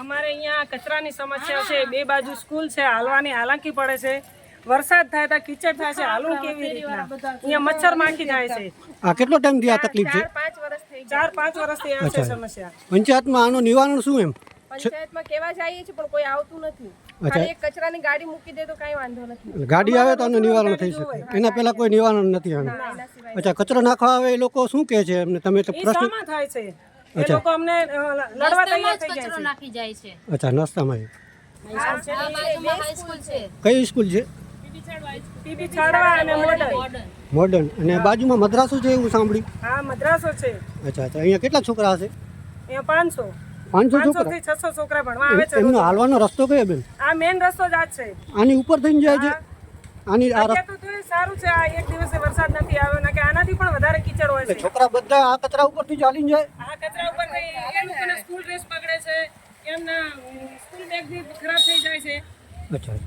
અમારે અહીંયા કચરાની સમસ્યા છે બે બાજુ સ્કૂલ છે હાલવાની હાલાકી પડે છે. વરસાદ થાય તો કિચડ થાય છે હાલવું કેવી રીતના? અહીંયા મચ્છર માખી જાય છે. આ કેટલો ટાઈમથી આ તકલીફ છે? પાંચ વર્ષ થઈ ચાર પાંચ વર્ષથી આ છે સમસ્યા. પંચાયતમાં આનું નિવારણ શું એમ? પંચાયતમાં કેવા જઈએ છે પણ કોઈ આવતું નથી. ખાલી એક કચરાની ગાડી મૂકી દે તો કાંઈ વાંધો નથી. ગાડી આવે તો આનું નિવારણ થઈ શકે. એના પહેલા કોઈ નિવારણ નથી આનું. અચ્છા કચરો નાખવા આવે એ લોકો શું કહે છે એમને? તમે તો પ્રશ્ન થાય છે. એ લોકો અમને લડવા તૈયાર થઈ જાય છે. નાખી જાય છે. અચ્છા નાસ્તામાં કઈ સ્કૂલ છે? પીપી છાડવા અને મોડલ. મોડર્ન. અને બાજુમાં મદ્રાસો છે એવું સાંભળ્યું? હા મદ્રાસો છે. અચ્છા અચ્છા. અહીંયા કેટલા છોકરા હશે? અહીંયા પાંચસો. પાંચસો છોકરા? છસો છોકરા ભણવા આવે છે એમનો હાલવાનો રસ્તો કયો બેન? આ મેન રસ્તો જ આ છે. આની ઉપર થઈને જાય છે? આની આ અત્યારે તો સારું છે આ એક દિવસે વરસાદ નથી આવ્યો પણ હોય છે. છોકરા બધા આ કચરા ઉપરથી ચાલીને જાય. આ કચરા ઉપર એ લોકોના સ્કૂલ ડ્રેસ બગડે છે એમના સ્કૂલ બેગ બી ખરાબ થઈ જાય છે. અચ્છા.